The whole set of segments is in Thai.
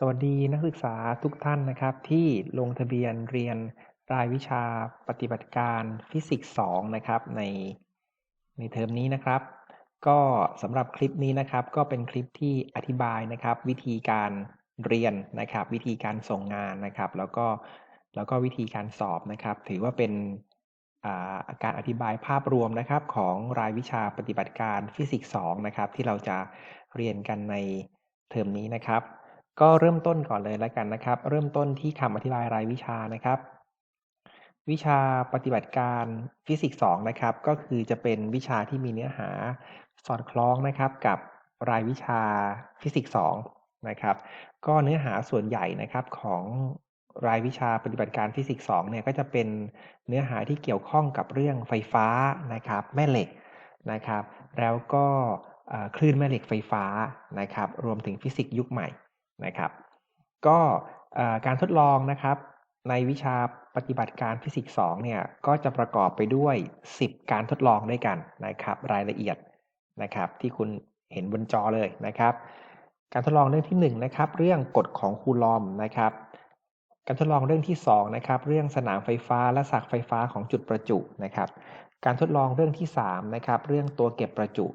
สวัสดีนักศึกษาทุกท่านนะครับ ที่ลงทะเบียนเรียนรายวิชาปฏิบัติการฟิสิกส์ 2 นะครับ ในในเทอมนี้นะครับ ก็สำหรับคลิปนี้นะครับ ก็เป็นคลิปที่อธิบายนะครับ วิธีการเรียนนะครับ วิธีการส่งงานนะครับ แล้วก็แล้วก็วิธีการสอบนะครับ ถือว่าเป็นการอธิบายภาพรวมนะครับ ของรายวิชาปฏิบัติการฟิสิกส์ 2 นะครับ ที่เราจะเรียนกันในเทอมนี้นะครับ ก็เริ่มต้นก่อนเลยแล้วกันนะครับ เริ่มต้นที่คำอธิบายรายวิชานะครับ วิชาปฏิบัติการฟิสิกส์2นะครับ ก็คือจะเป็นวิชาที่มีเนื้อหาสอดคล้องนะครับกับรายวิชาฟิสิกส์2นะครับ ก็เนื้อหาส่วนใหญ่นะครับของรายวิชาปฏิบัติการฟิสิกส์2เนี่ยก็จะเป็นเนื้อหาที่เกี่ยวข้องกับเรื่องไฟฟ้านะครับ แม่เหล็กนะครับ แล้วก็คลื่นแม่เหล็กไฟฟ้านะครับ รวมถึงฟิสิกส์ยุคใหม่ นะครับ ก็การทดลองนะครับในวิชาปฏิบัติการฟิสิกส์2เนี่ยก็จะประกอบไปด้วย 10 การทดลองด้วยกันนะครับรายละเอียดนะครับที่คุณเห็นบนจอเลยนะครับ การทดลองเรื่องที่1นะครับเรื่องกฎของคูลอมนะครับ การทดลองเรื่องที่2นะครับเรื่องสนามไฟฟ้าและสักไฟฟ้าของจุดประจุนะครับ การทดลองเรื่องที่3นะครับเรื่องตัวเก็บประจุ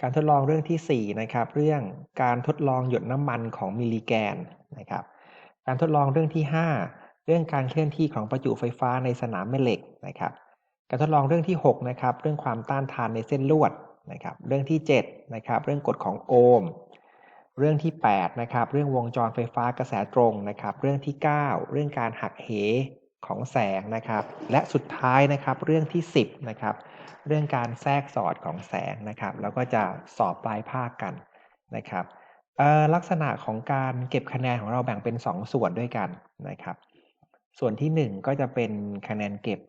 การทดลองเรื่องที่ 4 นะครับ เรื่องการทดลองหยดน้ำมันของมิลลิแกนนะครับ การทดลองเรื่องที่ 5 เรื่องการเคลื่อนที่ของประจุไฟฟ้าในสนามแม่เหล็กนะครับ การทดลองเรื่องที่ 6 นะครับ เรื่องความต้านทานในเส้นลวดนะครับ เรื่องที่ 7 นะครับ เรื่องกฎของโอห์มเรื่องที่ 8 นะครับ เรื่องวงจรไฟฟ้ากระแสตรงนะครับ เรื่องที่ 9 เรื่องการหักเห ของแสงนะครับ และสุดท้ายนะครับเรื่องที่ 10นะครับเรื่องการแทรกสอดของแสงนะครับ แล้วก็จะสอบปลายภาคกันนะครับลักษณะของการเก็บคะแนนของเราแบ่งเป็น 2 ส่วนด้วยกันนะครับ ส่วนที่ 1 ก็จะเป็นคะแนนเก็บ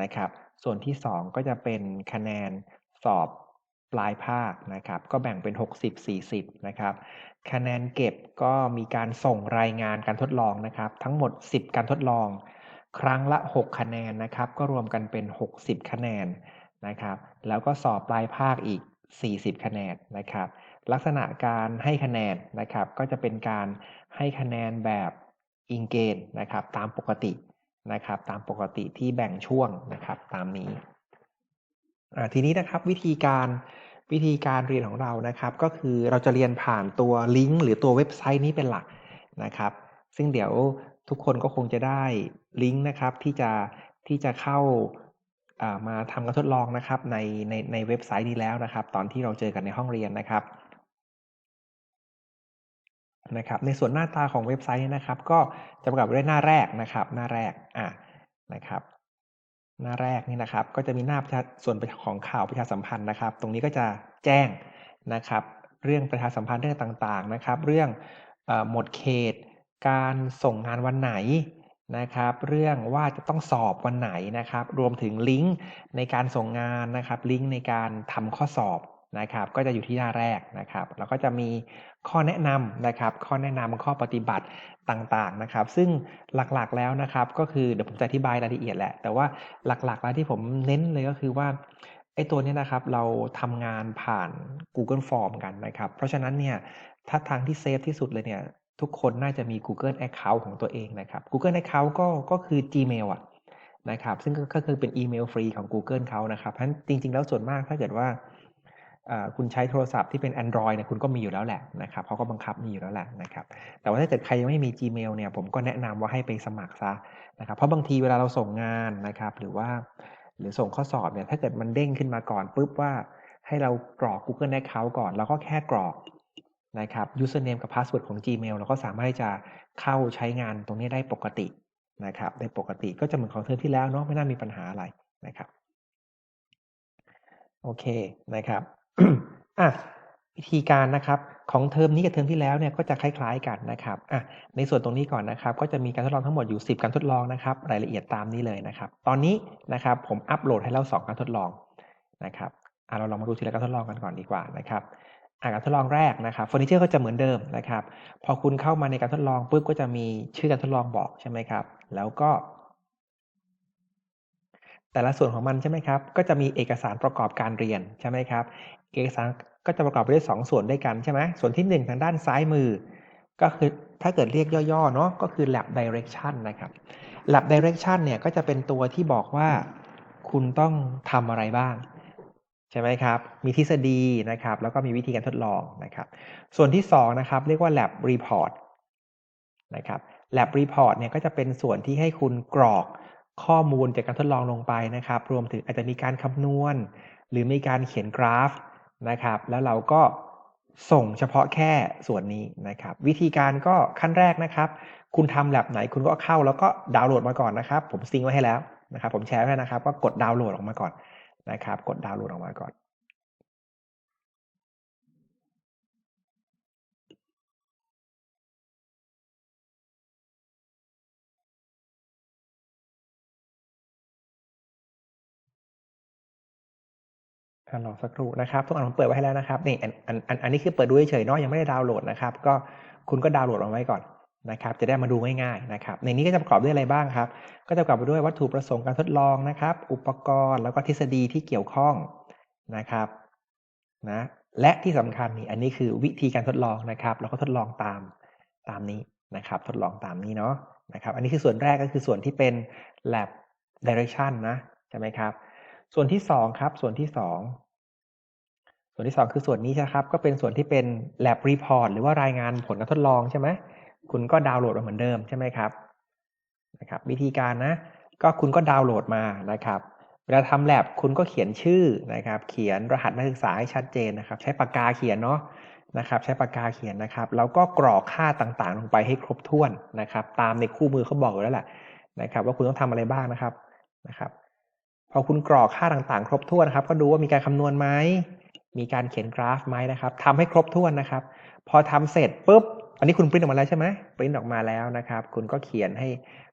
นะครับ ส่วนที่ 2 ก็จะเป็นคะแนนสอบปลายภาคนะครับ ก็แบ่งเป็น 60-40นะครับ คะแนนเก็บก็มีการส่งรายงานการทดลองนะครับ ทั้งหมด 10 การทดลอง ครั้งละ 6 คะแนนนะครับ ก็รวมกันเป็น 60 คะแนนนะครับ แล้วก็สอบปลายภาคอีก 40 คะแนนนะครับ ลักษณะการให้คะแนนนะครับ ก็จะเป็นการให้คะแนนแบบอิงเกณฑ์นะครับ ตามปกตินะครับ ตามปกติที่แบ่งช่วงนะครับตามนี้ทีนี้นะครับวิธีการวิธีการเรียนของเรานะครับ ก็คือเราจะเรียนผ่านตัวลิงก์หรือตัวเว็บไซต์นี้เป็นหลักนะครับ ซึ่งเดี๋ยว ทุกคนก็คงจะได้ลิงก์นะครับที่จะที่จะเข้ามาทำการทดลองนะครับในในในเว็บไซต์นี้แล้วนะครับ ตอนที่เราเจอกันในห้องเรียนนะครับนะครับ ในส่วนหน้าตาของเว็บไซต์นะครับ ก็จะประกอบด้วยหน้าแรกนะครับ หน้าแรกอะนะครับ หน้าแรกนี่นะครับ ก็จะมีหน้าส่วนของข่าวประชาสัมพันธ์นะครับ ตรงนี้ก็จะแจ้งนะครับ เรื่องประชาสัมพันธ์เรื่องต่างๆนะครับ เรื่องหมดเขต การส่งงานวันไหนนะครับ เรื่องว่าจะต้องสอบวันไหนนะครับ รวมถึงลิงก์ในการส่งงานนะครับ ลิงก์ในการทำข้อสอบนะครับ ก็จะอยู่ที่หน้าแรกนะครับแล้วก็จะมีข้อแนะนำนะครับ ข้อแนะนำข้อปฏิบัติต่างๆนะครับ ซึ่งหลักๆแล้วนะครับก็คือเดี๋ยวผมจะอธิบายรายละเอียดแหละ แต่ว่าหลักๆแล้วที่ผมเน้นเลยก็คือว่าไอ้ตัวนี้นะครับเราทำงานผ่าน Google Form กันนะครับ เพราะฉะนั้นเนี่ยถ้าทางที่เซฟที่สุดเลยเนี่ย ทุกคนน่าจะมี Google Account ของตัวเองนะครับ Google Account ก็ก็คือ Gmail อะนะครับซึ่งก็คือเป็นอีเมลฟรีของ Google เขานะครับเพราะฉะนั้นจริง ๆ แล้วส่วนมากถ้าเกิดว่าคุณใช้โทรศัพท์ที่เป็น Android เนี่ยคุณก็มีอยู่แล้วแหละนะครับเขาก็บังคับมีอยู่แล้วแหละนะครับแต่ว่าถ้าเกิดใครยังไม่มี Gmail เนี่ยผมก็แนะนำว่าให้ไปสมัครซะนะครับเพราะบางทีเวลาเราส่งงานนะครับหรือว่าหรือส่งข้อสอบเนี่ยถ้าเกิดมันเด้งขึ้นมาก่อนปุ๊บว่าให้เรากรอก Google Account ก่อนเราก็แค่กรอก นะครับ username กับ password ของ Gmail เราก็สามารถที่จะเข้าใช้งานตรงนี้ได้ปกตินะครับได้ปกติก็จะเหมือนของเทอมที่แล้วเนาะไม่น่ามีปัญหาอะไรนะครับโอเคนะครับอะวิธีการนะครับของเทอมนี้กับเทอมที่แล้วเนี่ยก็จะคล้ายๆกันนะครับอะในส่วนตรงนี้ก่อนนะครับ ก็จะมีการทดลองทั้งหมดอยู่ 10 การทดลองนะครับ รายละเอียดตามนี้เลยนะครับ ตอนนี้นะครับผมอัปโหลดให้แล้ว2การทดลองนะครับอะเราลองมาดูทีละการทดลองกันก่อนดีกว่านะครับ การทดลองแรกนะครับเฟอร์นิเจอร์ก็จะเหมือนเดิมนะครับ พอคุณเข้ามาในการทดลองปุ๊บก็จะมีชื่อการทดลองบอกใช่ไหมครับ แล้วก็ แต่ละส่วนของมันใช่ไหมครับ ก็จะมีเอกสารประกอบการเรียนใช่ไหมครับ เอกสารก็จะประกอบไปด้วย 2 ส่วนด้วยกันใช่ไหมส่วนที่ 1 ทางด้านซ้ายมือ ก็คือถ้าเกิดเรียกย่อๆเนาะก็คือ lab direction นะครับ lab direction เนี่ยก็จะเป็นตัวที่บอกว่า คุณต้องทำอะไรบ้าง ช่ไหมครับ มีทฤษฎีนะครับ แล้วก็มีวิธีการทดลองนะครับ ส่วนที่2นะครับ เรียกว่า lab report นะครับ lab report เนี่ยก็จะเป็นส่วนที่ให้คุณกรอกข้อมูลจากการทดลองลงไปนะครับ รวมถึงอาจจะมีการคำนวณ หรือมีการเขียนกราฟนะครับ แล้วเราก็ส่งเฉพาะแค่ส่วนนี้นะครับ วิธีการก็ขั้นแรกนะครับ คุณทำแลบไหนคุณก็เข้าแล้วก็ดาวน์โหลดมาก่อนนะครับ ผมซิงไว้ให้แล้วนะครับ ผมแชร์ไว้นะครับว่ากดดาวน์โหลดออกมาก่อน นะครับ กดดาวน์โหลดออกมาก่อนรอสักครู่นะครับทุกอันผมเปิดไว้ให้แล้วนะครับนี่อันอันอันนนี้คือเปิดดูเฉยๆเนาะยังไม่ได้ดาวน์โหลดนะครับ ก็คุณก็ดาวน์โหลดเอาไว้ก่อน นะครับจะได้มาดูง่ายๆนะครับในนี้ก็จะประกอบด้วยอะไรบ้างครับ ก็จะประกอบไปด้วยวัตถุประสงค์การทดลองนะครับ อุปกรณ์แล้วก็ทฤษฎีที่เกี่ยวข้องนะครับนะและที่สำคัญนี่อันนี้คือวิธีการทดลองนะครับ แล้วก็ทดลองตามตามนี้นะครับ ทดลองตามนี้เนาะนะครับ อันนี้คือส่วนแรกก็คือส่วนที่เป็น lab direction นะใช่ไหมครับ ส่วนที่สองครับส่วนที่สองส่วนที่สองคือส่วนนี้นะครับ ก็เป็นส่วนที่เป็น lab report หรือว่ารายงานผลการทดลองใช่ไหม คุณก็ดาวน์โหลดมาเหมือนเดิมใช่ไหมครับนะครับ วิธีการนะ ก็คุณก็ดาวน์โหลดมานะครับ เวลาทำแ lab คุณก็เขียนชื่อนะครับ เขียนรหัสนักศึกษาให้ชัดเจนนะครับ ใช้ปากกาเขียนเนาะนะครับ ใช้ปากกาเขียนนะครับแล้วก็กรอกค่าต่างๆ ลงไปให้ครบถ้วนนะครับ ตามในคู่มือเขาบอกอยู่แล้วแหละนะครับ ว่าคุณต้องทำอะไรบ้างนะครับนะครับ พอคุณกรอกค่าต่างๆ ครบถ้วนนะครับ ก็ดูว่ามีการคำนวณไหมมีการเขียนกราฟไหมนะครับทำให้ครบถ้วนนะครับ พอทำเสร็จปุ๊บ อันนี้คุณปริ้นออกมาแล้วใช่ไหมปริ้นออกมาแล้วนะครับ คุณก็เขียนให้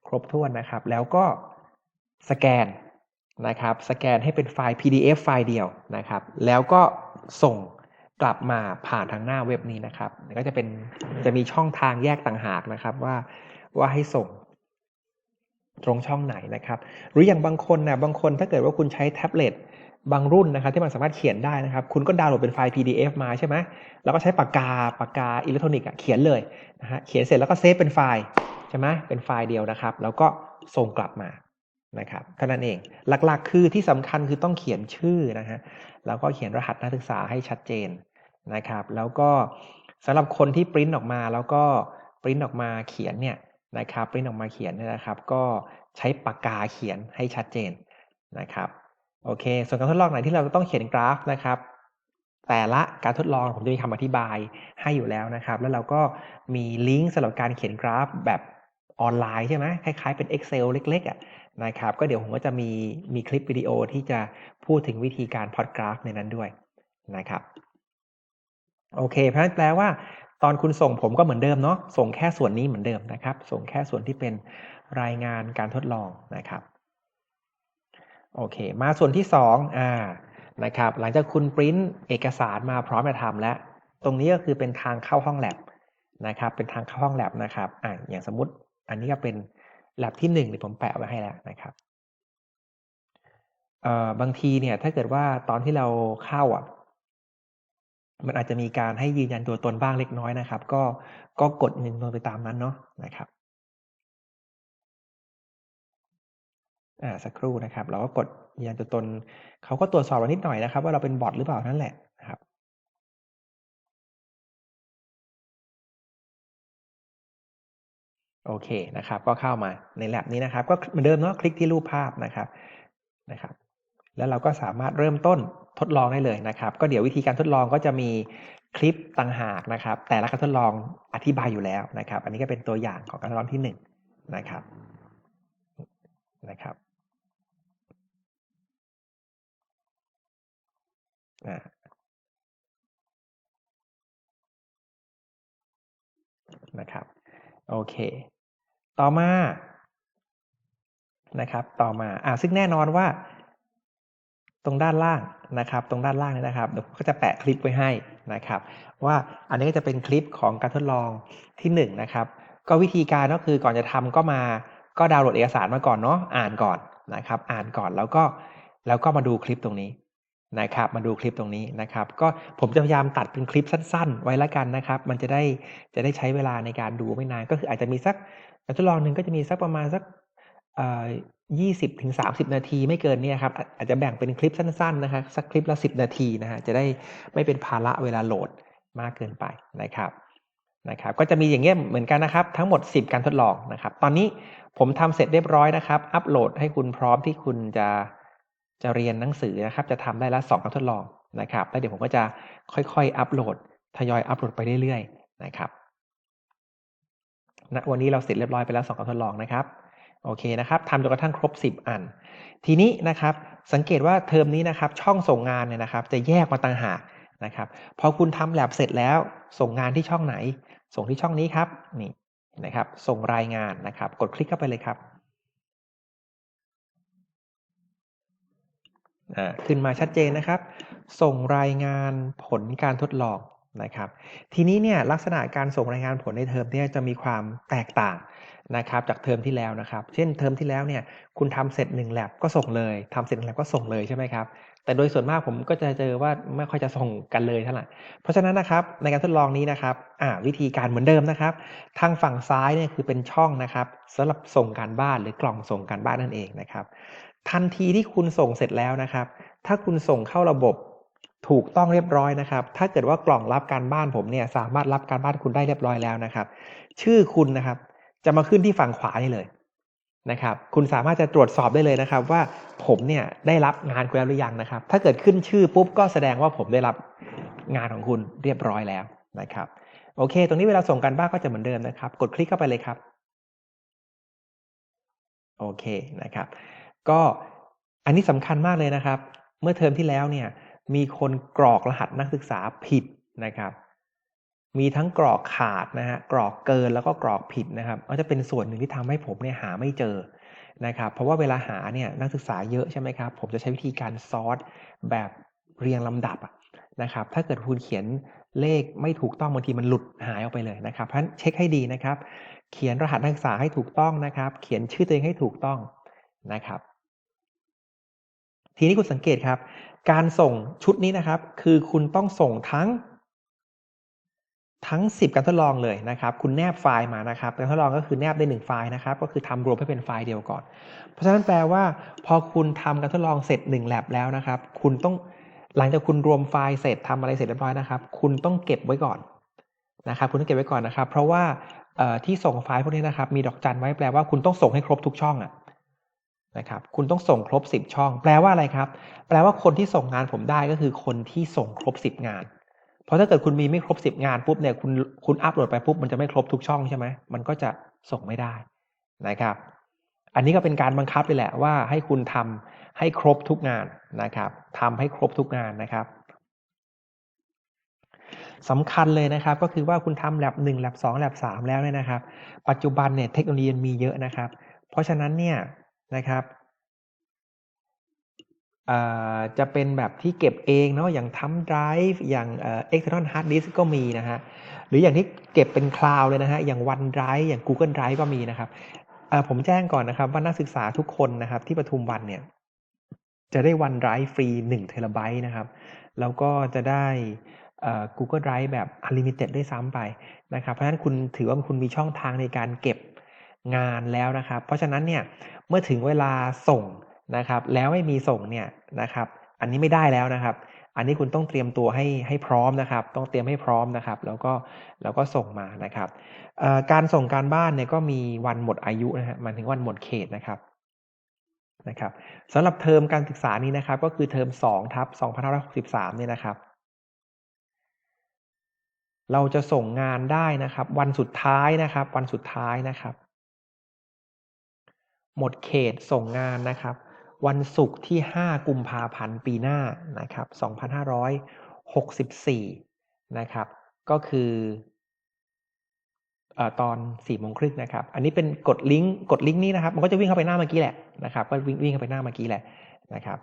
ครบถ้วนนะครับ แล้วก็สแกนนะครับ สแกนให้เป็นไฟล์ PDF ไฟล์เดียวนะครับ แล้วก็ส่งกลับมาผ่านทางหน้าเว็บนี้นะครับ ก็จะเป็นจะมีช่องทางแยกต่างหากนะครับว่าว่าให้ส่งตรงช่องไหนนะครับ หรืออย่างบางคนนะบางคนถ้าเกิดว่าคุณใช้แท็บเล็ต บางรุ่นนะครับที่มันสามารถเขียนได้นะครับ คุณก็ดาวน์โหลดเป็นไฟล์ PDF มาใช่ไหมแล้วก็ใช้ปากกาปากกาอิเล็กทรอนิกส์เขียนเลยนะฮะเขียนเสร็จแล้วก็เซฟเป็นไฟล์ใช่ไหมเป็นไฟล์เดียวนะครับ แล้วก็ส่งกลับมานะครับเท่านั้นเองหลักๆ คือที่สำคัญคือต้องเขียนชื่อนะฮะแล้วก็เขียนรหัสนักศึกษาให้ชัดเจนนะครับ แล้วก็สำหรับคนที่ปริ้นออกมาแล้วก็ปริ้นออกมาเขียนเนี่ยนะครับปริ้นออกมาเขียนเนี่ยนะครับ ก็ใช้ปากกาเขียนให้ชัดเจนนะครับ โอเค ส่วนการทดลองไหนที่เราต้องเขียนกราฟนะครับ แต่ละการทดลองผมจะมีคำอธิบายให้อยู่แล้วนะครับ แล้วเราก็มีลิงก์สำหรับการเขียนกราฟแบบออนไลน์ใช่ไหมคล้ายๆเป็น Excel เล็กๆอะนะครับ ก็เดี๋ยวผมก็จะมีมีคลิปวิดีโอที่จะพูดถึงวิธีการพอดกราฟในนั้นด้วยนะครับ โอเค เพราะฉะนั้นแปลว่า ตอนคุณส่งผมก็เหมือนเดิมเนาะส่งแค่ส่วนนี้เหมือนเดิมนะครับ ส่งแค่ส่วนที่เป็นรายงานการทดลองนะครับ โอเค มาส่วนที่สองอ่านะครับ หลังจากคุณปริ้นเอกสารมาพร้อมจะทำแล้ว ตรงนี้ก็คือเป็นทางเข้าห้องแลบนะครับ เป็นทางเข้าห้องแลบนะครับอ่าอย่างสมมติอันนี้ก็เป็นแลบที่หนึ่งที่ผมแปะไว้ให้แล้วนะครับเอ่อบางทีเนี่ยถ้าเกิดว่าตอนที่เราเข้าอะ มันอาจจะมีการให้ยืนยันตัวตนบ้างเล็กน้อยนะครับ ก็ก็กดยืนยันตัวไปตามนั้นเนาะนะครับ อ่าสักครู่นะครับ เราก็กดยืนยันตัวตนเขาก็ตรวจสอบเรานิดหน่อยนะครับ ว่าเราเป็นบอทหรือเปล่านั่นแหละนะครับโอเคนะครับ ก็เข้ามาในแลบนี้นะครับ ก็เหมือนเดิมเนาะคลิกที่รูปภาพนะครับนะครับ แล้วเราก็สามารถเริ่มต้นทดลองได้เลยนะครับ ก็เดี๋ยววิธีการทดลองก็จะมีคลิปต่างหากนะครับ แต่ละการทดลองอธิบายอยู่แล้วนะครับ อันนี้ก็เป็นตัวอย่างของการทดลองที่หนึ่งนะครับนะครับ นะครับโอเค ต่อมานะครับ ต่อมาอ่าซึ่งแน่นอนว่า ตรงด้านล่างนะครับ ตรงด้านล่างนี่นะครับเดี๋ยวก็จะแปะคลิปไว้ให้นะครับ ว่าอันนี้ก็จะเป็นคลิปของการทดลองที่1นนะครับ ก็วิธีการก็คือก่อนจะทำก็มาก็ดาวน์โหลดเอกสารมาก่อนเนาะอ่านก่อนนะครับ อ่านก่อนแล้วก็แล้วก็มาดูคลิปตรงนี้ นะครับมาดูคลิปตรงนี้นะครับ ก็ผมจะพยายามตัดเป็นคลิปสั้น ๆ ไว้ล้วกันนะครับ มันจะได้จะได้ใช้เวลาในการดูไม่นานก็คืออาจจะมีสักการทดลองหนึ่งก็จะมีสักประมาณสักยี่สิบถึงสาสิบนาทีไม่เกินเนี่ยครับ อาจจะแบ่งเป็นคลิปสั้น ๆ นะครับสักคลิปละสิบนาทีนะฮะจะได้ไม่เป็นภาระเวลาโหลดมากเกินไปนะครับนะครับ ก็จะมีอย่างเงี้ยเหมือนกันนะครับ ทั้งหมด 10 การทดลองนะครับ ตอนนี้ผมทำเสร็จเรียบร้อยนะครับ อัปโหลดให้คุณพร้อมที่คุณจะ จะเรียนหนังสือนะครับ จะทำได้ละสองการทดลองนะครับแล้วเดี๋ยวผมก็จะค่อยๆ อัปโหลด ทยอยอัปโหลดไปเรื่อยๆนะครับณนะวันนี้เราเสร็จเรียบร้อยไปแล้วสองการทดลองนะครับโอเคนะครับทำจนกระทั่งครบ 10 อัน ทีนี้นะครับสังเกตว่าเทอมนี้นะครับช่องส่งงานเนี่ยนะครับ จะแยกมาต่างหากนะครับพอคุณทำแลบเสร็จแล้ว ส่งงานที่ช่องไหน ส่งที่ช่องนี้ครับนี่นะครับ ส่งรายงานนะครับ กดคลิกเข้าไปเลยครับ ขึ้นมาชัดเจนนะครับ ส่งรายงานผลการทดลองนะครับ ทีนี้เนี่ยลักษณะการส่งรายงานผลในเทอมนี้จะมีความแตกต่างนะครับจากเทอมที่แล้วนะครับ เช่นเทอมที่แล้วเนี่ยคุณทำเสร็จ1แลบก็ส่งเลยทำเสร็จหนึ่งแลบก็ส่งเลยใช่ไหมครับแต่โดยส่วนมากผมก็จะเจอว่าไม่ค่อยจะส่งกันเลยเท่าไหร่เพราะฉะนั้นนะครับในการทดลองนี้นะครับวิธีการเหมือนเดิมนะครับ ทางฝั่งซ้ายเนี่ยคือเป็นช่องนะครับสำหรับส่งการบ้านหรือกล่องส่งการบ้านนั่นเองนะครับ ทันทีที่คุณส่งเสร็จแล้วนะครับ ถ้าคุณส่งเข้าระบบถูกต้องเรียบร้อยนะครับ ถ้าเกิดว่ากล่องรับการบ้านผมเนี่ยสามารถรับการบ้านคุณได้เรียบร้อยแล้วนะครับ ชื่อคุณนะครับ จะมาขึ้นที่ฝั่งขวานี่เลยนะครับ คุณสามารถจะตรวจสอบได้เลยนะครับ ว่าผมเนี่ยได้รับงานคุณแล้วหรือยังนะครับ ถ้าเกิดขึ้นชื่อปุ๊บก็แสดงว่าผมได้รับงานของคุณเรียบร้อยแล้วนะครับ โอเค ตรงนี้เวลาส่งกันบ้านก็จะเหมือนเดิมนะครับ กดคลิกเข้าไปเลยครับ โอเคนะครับ ก็อันนี้สำคัญมากเลยนะครับ เมื่อเทอมที่แล้วเนี่ยมีคนกรอกรหัสนักศึกษาผิดนะครับ มีทั้งกรอกขาดนะฮะกรอกเกินแล้วก็กรอกผิดนะครับก็จะเป็นส่วนหนึ่งที่ทำให้ผมเนี่ยหาไม่เจอนะครับ เพราะว่าเวลาหาเนี่ยนักศึกษาเยอะใช่ไหมครับ ผมจะใช้วิธีการซอร์ตแบบเรียงลำดับนะครับ ถ้าเกิดคุณเขียนเลขไม่ถูกต้องบางทีมันหลุดหายออกไปเลยนะครับ เพราะฉะนั้นเช็คให้ดีนะครับ เขียนรหัสนักศึกษาให้ถูกต้องนะครับ เขียนชื่อตัวเองให้ถูกต้องนะครับ ทีนี้คุณสังเกตครับ การส่งชุดนี้นะครับ คือคุณต้องส่งทั้ง ทั้ง 10 การทดลองเลยนะครับ คุณแนบไฟล์มานะครับการทดลองก็คือแนบได้1ไฟล์นะครับ ก็คือทำรวมให้เป็นไฟล์เดียวก่อน เพราะฉะนั้นแปลว่า พอคุณทำการทดลองเสร็จ1แลบแล้วนะครับ คุณต้องหลังจากคุณรวมไฟล์เสร็จทำอะไรเสร็จเรียบร้อยนะครับ คุณต้องเก็บไว้ก่อนนะครับ คุณต้องเก็บไว้ก่อนนะครับ เพราะว่าที่ส่งไฟล์พวกนี้นะครับ มีดอกจันไว้แปลว่าคุณต้องส่งให้ครบทุกช่องอะ นะครับ คุณต้องส่งครบ 10 ช่อง แปลว่าอะไรครับ แปลว่าคนที่ส่งงานผมได้ก็คือคนที่ส่งครบ 10 งาน เพราะถ้าเกิดคุณมีไม่ครบสิบงานปุ๊บเนี่ยคุณคุณอัปโหลดไปปุ๊บมันจะไม่ครบทุกช่องใช่ไหมมันก็จะส่งไม่ได้นะครับ อันนี้ก็เป็นการบังคับเลยแหละว่าให้คุณทำให้ครบทุกงานนะครับทำให้ครบทุกงานนะครับสำคัญเลยนะครับก็คือว่าคุณทำแลบหนึ่งแลบสองแลบสามแล้วเนี่ยนะครับ ปัจจุบันเนี่ยเทคโนโลยีมีเยอะนะครับ เพราะฉะนั้นเนี่ย นะครับจะเป็นแบบที่เก็บเองเนาะอย่างทัมไดรฟ์อย่างเอ็กซ์เทอร์นฮาร์ดดิสก็มีนะฮะหรืออย่างที่เก็บเป็นคลาวด์เลยนะฮะอย่าง OneDrive อย่าง Google Drive ก็มีนะครับผมแจ้งก่อนนะครับว่านักศึกษาทุกคนนะครับที่ปทุมวันเนี่ยจะได้ OneDrive ฟรี1เทราไบต์นะครับ แล้วก็จะได้ Google Drive แบบ Unlimited ได้ซ้ำไปนะครับ เพราะฉะนั้นคุณถือว่าคุณมีช่องทางในการเก็บ งานแล้วนะครับ เพราะฉะนั้นเนี่ยเมื่อถึงเวลาส่งนะครับ แล้วไม่มีส่งเนี่ยนะครับ อันนี้ไม่ได้แล้วนะครับ อันนี้คุณต้องเตรียมตัวให้ให้พร้อมนะครับ ต้องเตรียมให้พร้อมนะครับ แล้วก็แล้วก็ส่งมานะครับการส่งการบ้านเนี่ยก็มีวันหมดอายุนะฮะมันถึงวันหมดเขตนะครับนะครับสำหรับเทอมการศึกษานี้นะครับ ก็คือเทอม2ทับ2563เนี่ยนะครับ เราจะส่งงานได้นะครับ วันสุดท้ายนะครับ วันสุดท้ายนะครับ หมดเขตส่งงานนะครับ วันศุกร์ที่ 5 กุมภาพันธ์ปีหน้านะครับ 2564 นะครับ ก็คืออตอน4โมงครึ่งนะครับ อันนี้เป็นกดลิงก์กดลิงก์นี้นะครับ มันก็จะวิ่งเข้าไปหน้าเมื่อกี้แหละนะครับก็วิ่งวิ่งเข้าไปหน้าเมื่อกี้แหละนะครับ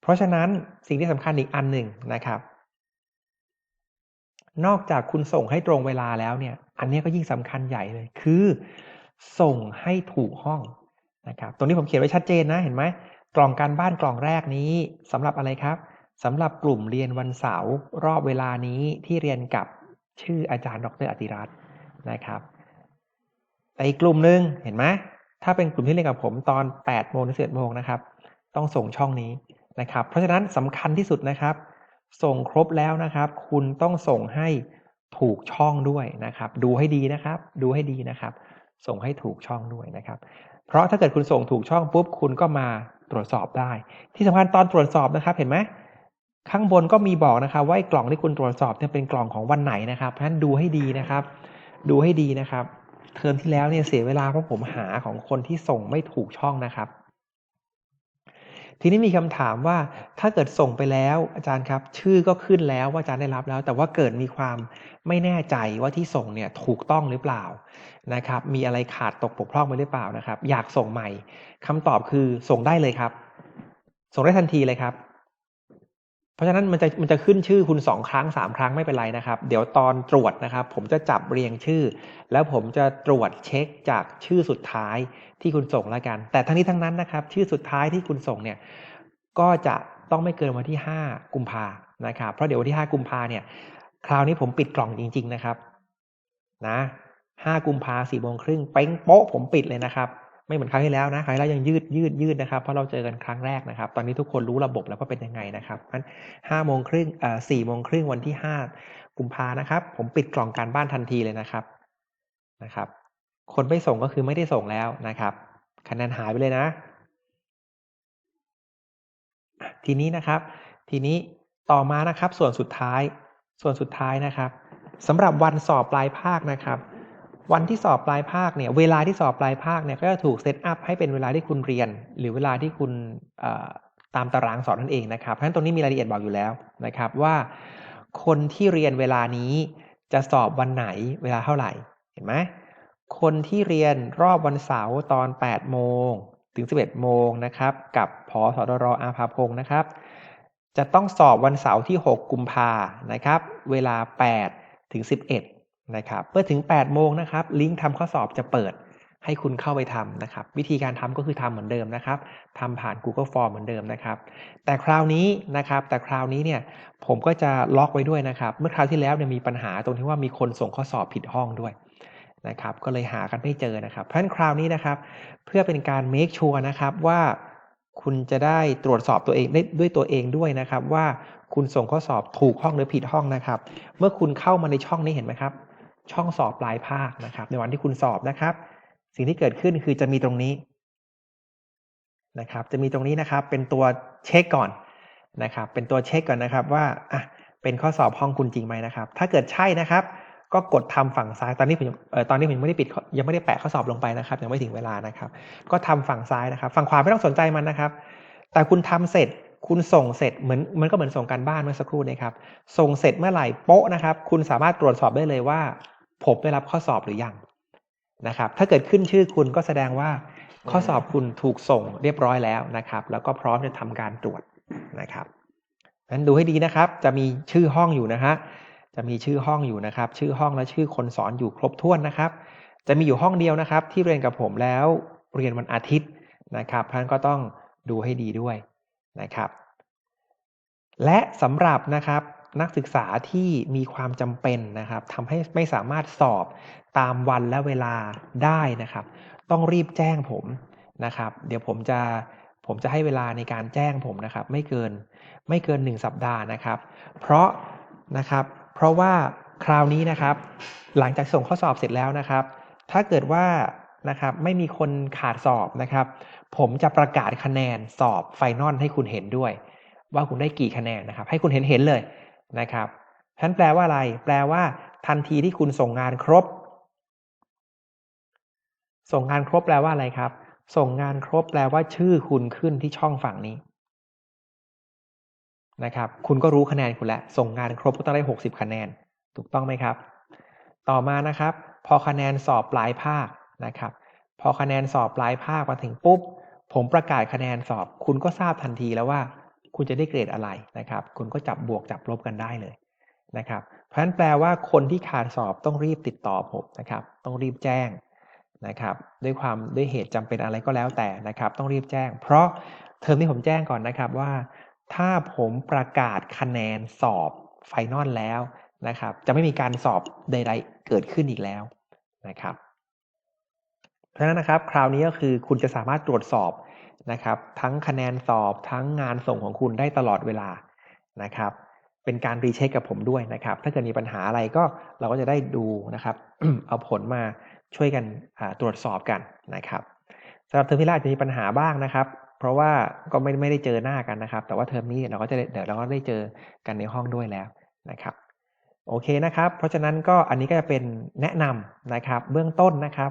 เพราะฉะนั้นสิ่งที่สำคัญอีกอันหนึ่งนะครับนอกจากคุณส่งให้ตรงเวลาแล้วเนี่ย อันนี้ก็ยิ่งสำคัญใหญ่เลย คือ ส่งให้ถูกห้อง นะครับตรงนี้ผมเขียนไว้ชัดเจนนะเห็นไหมกล่องการบ้านกล่องแรกนี้สำหรับอะไรครับสำหรับกลุ่มเรียนวันเสาร์รอบเวลานี้ที่เรียนกับชื่ออาจารย์ดรอติรัตน์นะครับแต่อีกกลุ่มหนึ่งเห็นไหมถ้าเป็นกลุ่มที่เรียนกับผมตอน8โมงถึง11โมงนะครับ ต้องส่งช่องนี้นะครับ เพราะฉะนั้นสำคัญที่สุดนะครับ ส่งครบแล้วนะครับ คุณต้องส่งให้ถูกช่องด้วยนะครับ ดูให้ดีนะครับ ดูให้ดีนะครับ ส่งให้ถูกช่องด้วยนะครับ เพราะถ้าเกิดคุณส่งถูกช่องปุ๊บคุณก็มาตรวจสอบได้ ที่สำคัญตอนตรวจสอบนะครับเห็นไหมข้างบนก็มีบอกนะครับว่ากล่องที่คุณตรวจสอบเนี่ยเป็นกล่องของวันไหนนะครับเพราะฉะนั้นดูให้ดีนะครับ ดูให้ดีนะครับ เทอมที่แล้วเนี่ยเสียเวลาเพราะผมหาของคนที่ส่งไม่ถูกช่องนะครับ ทีนี้มีคำถามว่าถ้าเกิดส่งไปแล้วอาจารย์ครับ ชื่อก็ขึ้นแล้วว่าอาจารย์ได้รับแล้ว แต่ว่าเกิดมีความไม่แน่ใจว่าที่ส่งเนี่ยถูกต้องหรือเปล่านะครับ มีอะไรขาดตกปกพร่องไปหรือเปล่านะครับ อยากส่งใหม่คำตอบคือส่งได้เลยครับ ส่งได้ทันทีเลยครับ เพราะฉะนั้นมันจะมันจะขึ้นชื่อคุณสองครั้งสามครั้งไม่เป็นไรนะครับ เดี๋ยวตอนตรวจนะครับ ผมจะจับเรียงชื่อ แล้วผมจะตรวจเช็คจากชื่อสุดท้าย ที่คุณส่งแล้วกัน แต่ทั้งนี้ทั้งนั้นนะครับ ชื่อสุดท้ายที่คุณส่งเนี่ยก็จะต้องไม่เกินวันที่ห้ากุมภานะครับ เพราะเดี๋ยววันที่ห้ากุมภาเนี่ย คราวนี้ผมปิดกล่องจริง ๆนะครับ นะห้ากุมภาสี่โมงครึ่งเป้งโป๊ะผมปิดเลยนะครับ ไม่เหมือนครั้งที่แล้วนะครั้งที่แล้วยังยืดยืดยืดนะครับ เพราะเราเจอกันครั้งแรกนะครับ ตอนนี้ทุกคนรู้ระบบแล้วว่าเป็นยังไงนะครับงั้นห้าโมงครึ่งเอ่าสี่โมงครึ่งวันที่ห้ากุมภานะครับ ผมปิดกล่องการบ้านทันทีเลยนะครับ นะครับ คนไม่ส่งก็คือไม่ได้ส่งแล้วนะครับ คะแนนหายไปเลยนะ ทีนี้นะครับ ทีนี้ต่อมานะครับ ส่วนสุดท้าย ส่วนสุดท้ายนะครับสำหรับวันสอบปลายภาคนะครับ วันที่สอบปลายภาคเนี่ย เวลาที่สอบปลายภาคเนี่ยก็จะถูกเซตอัพให้เป็นเวลาที่คุณเรียน หรือเวลาที่คุณตามตารางสอนนั่นเองนะครับเพราะฉะนั้นตรงนี้มีรายละเอียดบอกอยู่แล้วนะครับว่าคนที่เรียนเวลานี้จะสอบวันไหนเวลาเท่าไหร่เห็นไหม คนที่เรียนรอบวันเสาร์ตอน 8 โมง ถึง 11 โมงนะครับ กับพอสอรอาภาพงศ์นะครับ จะต้องสอบวันเสาร์ที่ 6 กุมภานะครับ เวลา 8 ถึง 11 นะครับ เมื่อถึง 8 โมงนะครับ ลิงก์ทำข้อสอบจะเปิดให้คุณเข้าไปทำนะครับ วิธีการทำก็คือทำเหมือนเดิมนะครับทำผ่าน Google Form เหมือนเดิมนะครับ แต่คราวนี้นะครับ แต่คราวนี้เนี่ยผมก็จะล็อกไว้ด้วยนะครับ เมื่อคราวที่แล้วเนี่ยมีปัญหาตรงที่ว่ามีคนส่งข้อสอบผิดห้องด้วย นะครับก็เลยหากันไม่เจอนะครับเพราะฉะนั้นคราวนี้นะครับ เพื่อเป็นการ make sure นะครับว่าคุณจะได้ตรวจสอบตัวเองด้วยตัวเองด้วยนะครับ ว่าคุณส่งข้อสอบถูกห้องหรือผิดห้องนะครับ เมื่อคุณเข้ามาในช่องนี้เห็นไหมครับ ช่องสอบปลายภาคนะครับ ในวันที่คุณสอบนะครับ สิ่งที่เกิดขึ้นคือจะมีตรงนี้นะครับ จะมีตรงนี้นะครับ เป็นตัวเช็คก่อนนะครับ เป็นตัวเช็คก่อนนะครับว่าอะเป็นข้อสอบห้องคุณจริงไหมนะครับ ถ้าเกิดใช่นะครับ ก็กดทำฝั่งซ้ายตอนนี้ผมตอนนี้ผมยังไม่ได้ปิดยังไม่ได้แปะข้อสอบลงไปนะครับ ยังไม่ถึงเวลานะครับ ก็ทำฝั่งซ้ายนะครับ ฝั่งขวาไม่ต้องสนใจมันนะครับ แต่คุณทำเสร็จคุณส่งเสร็จเหมือนมันก็เหมือนส่งการบ้านเมื่อสักครู่นี้ครับส่งเสร็จเมื่อไหร่โป๊ะนะครับ คุณสามารถตรวจสอบได้เลยว่า ผมได้รับข้อสอบหรือยังนะครับ ถ้าเกิดขึ้นชื่อคุณก็แสดงว่าข้อสอบคุณถูกส่งเรียบร้อยแล้วนะครับ แล้วก็พร้อมจะทำการตรวจนะครับนั้นดูให้ดีนะครับ จะมีชื่อห้องอยู่นะฮะ จะมีชื่อห้องอยู่นะครับ ชื่อห้องและชื่อคนสอนอยู่ครบถ้วนนะครับ จะมีอยู่ห้องเดียวนะครับ ที่เรียนกับผมแล้วเรียนวันอาทิตย์นะครับท่านก็ต้องดูให้ดีด้วยนะครับ และสำหรับนะครับนักศึกษาที่มีความจำเป็นนะครับทำให้ไม่สามารถสอบตามวันและเวลาได้นะครับ ต้องรีบแจ้งผมนะครับ เดี๋ยวผมจะผมจะให้เวลาในการแจ้งผมนะครับ ไม่เกินไม่เกินหนึ่งสัปดาห์นะครับ เพราะนะครับ เพราะว่าคราวนี้นะครับ หลังจากส่งข้อสอบเสร็จแล้วนะครับ ถ้าเกิดว่านะครับไม่มีคนขาดสอบนะครับ ผมจะประกาศคะแนนสอบไฟนอลให้คุณเห็นด้วย ว่าคุณได้กี่คะแนนนะครับ ให้คุณเห็นเห็นเลยนะครับท่านแปลว่าอะไร แปลว่า ทันทีที่คุณส่งงานครบ ส่งงานครบแปลว่าอะไรครับ ส่งงานครบแปลว่าชื่อคุณขึ้นที่ช่องฝั่งนี้ นะครับ คุณก็รู้คะแนนคุณแล้วส่งงานครบก็ต้องได้หกสิบคะแนน ถูกต้องไหมครับ ต่อมานะครับ พอคะแนนสอบปลายภาคนะครับ พอคะแนนสอบปลายภาคมาถึงปุ๊บ ผมประกาศคะแนนสอบ คุณก็ทราบทันทีแล้วว่า คุณจะได้เกรดอะไรนะครับ คุณก็จับบวกจับลบกันได้เลยนะครับ เพราะฉะนั้นแปลว่าคนที่ขาดสอบต้องรีบติดต่อผมนะครับ ต้องรีบแจ้งนะครับด้วยความด้วยเหตุจำเป็นอะไรก็แล้วแต่นะครับ ต้องรีบแจ้ง เพราะเทอมที่ผมแจ้งก่อนนะครับว่า ถ้าผมประกาศคะแนนสอบไฟนอลแล้วนะครับ จะไม่มีการสอบใดๆเกิดขึ้นอีกแล้วนะครับ เพราะฉะนั้นนะครับ คราวนี้ก็คือคุณจะสามารถตรวจสอบนะครับ ทั้งคะแนนสอบทั้งงานส่งของคุณได้ตลอดเวลานะครับ เป็นการรีเช็คกับผมด้วยนะครับ ถ้าเกิดมีปัญหาอะไรก็เราก็จะได้ดูนะครับ เอาผลมาช่วยกันตรวจสอบกันนะครับสำหรับเทอมที่แรกจะมีปัญหาบ้างนะครับ ราะว่าก็ไม่ไม่ได้เจอหน้ากันนะครับ แต่ว่าเทอมนี้เราก็จะเดี๋ยวเราก็ได้เจอกันในห้องด้วยแล้วนะครับโอเคนะครับ เพราะฉะนั้นก็อันนี้ก็จะเป็นแนะนำนะครับ เบื้องต้นนะครับ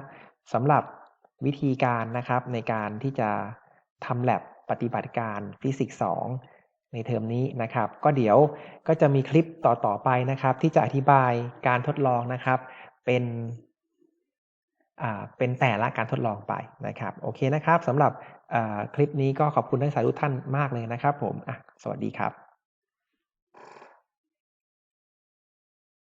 สำหรับวิธีการนะครับในการที่จะทำแ lab ปฏิบัติการฟิสิกส์2ในเทอมนี้นะครับ ก็เดี๋ยวก็จะมีคลิปต่อต่อไปนะครับ ที่จะอธิบายการทดลองนะครับ เป็นอ่าเป็นแต่ละการทดลองไปนะครับ โอเคนะครับสำหรับ คลิปนี้ก็ขอบคุณนักศึกษาทุกท่านมากเลยนะครับผมสวัสดีครับ